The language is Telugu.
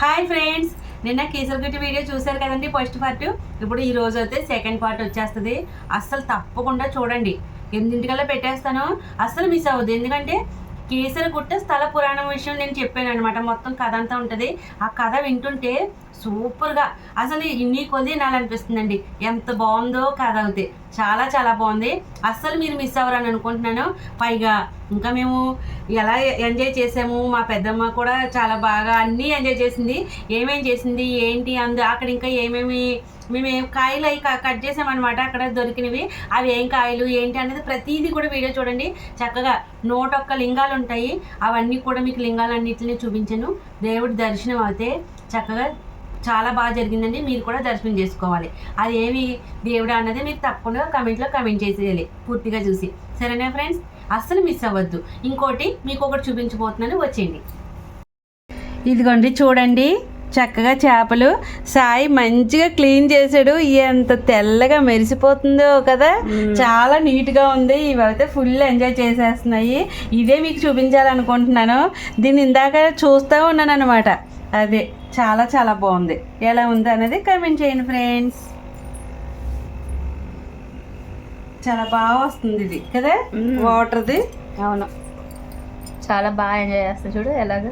హాయ్ ఫ్రెండ్స్ నిన్న కేసరిగట్టి వీడియో చూశారు కదండి ఫస్ట్ పార్ట్ ఇప్పుడు ఈ రోజు అయితే సెకండ్ పార్ట్ వచ్చేస్తుంది. అస్సలు తప్పకుండా చూడండి. ఎనిమిదింటికల్లా పెట్టేస్తాను. అస్సలు మిస్ అవ్వద్దు. ఎందుకంటే కేసరగుట్ట స్థల పురాణం విషయం నేను చెప్పాను అనమాట మొత్తం కథ అంతా ఉంటుంది. ఆ కథ వింటుంటే సూపర్గా. అసలు ఇన్ని కొద్ది వినాలనిపిస్తుందండి. ఎంత బాగుందో కథ అవుతే చాలా చాలా బాగుంది. అస్సలు మీరు మిస్ అవ్వరని అనుకుంటున్నాను. పైగా ఇంకా మేము ఎలా ఎంజాయ్ చేసాము మా పెద్దమ్మ కూడా చాలా బాగా అన్నీ ఎంజాయ్ చేసింది. ఏమేం చేసింది ఏంటి అందు అక్కడ ఇంకా ఏమేమి మేము ఏం కాయలు అవి క- కట్ చేసామన్నమాట. అక్కడ దొరికినవి. అవి ఏం కాయలు ఏంటి అనేది ప్రతిదీ కూడా వీడియో చూడండి. చక్కగా నూట ఒక్క లింగాలు ఉంటాయి. అవన్నీ కూడా మీకు లింగాలన్నింటినీ చూపించాను. దేవుడి దర్శనం అయితే చక్కగా చాలా బాగా జరిగిందండి. మీరు కూడా దర్శనం చేసుకోవాలి. అది ఏమి దేవుడు అన్నది మీరు తప్పకుండా కమెంట్లో కమెంట్ చేసేయాలి. పూర్తిగా చూసి. సరేనా ఫ్రెండ్స్? అస్సలు మిస్ అవ్వద్దు. ఇంకోటి మీకు ఒకటి చూపించబోతున్నాను. వచ్చేయండి. ఇదిగోండి చూడండి. చక్కగా చేపలు సాయి మంచిగా క్లీన్ చేసాడు ఎంత తెల్లగా మెరిసిపోతుందో కదా. చాలా నీట్గా ఉంది. ఇవైతే ఫుల్ ఎంజాయ్ చేసేస్తున్నాయి. ఇదే మీకు చూపించాలనుకుంటున్నాను. దీన్ని ఇందాక చూస్తూ ఉన్నాను అనమాట అదే చాలా చాలా బాగుంది. ఎలా ఉంది అనేది కమెంట్ చేయండి ఫ్రెండ్స్ చాలా బాగా వస్తుంది ఇది కదా? వాటర్ది అవును. చాలా బాగా ఎంజాయ్ చేస్తా చూడు ఎలాగ.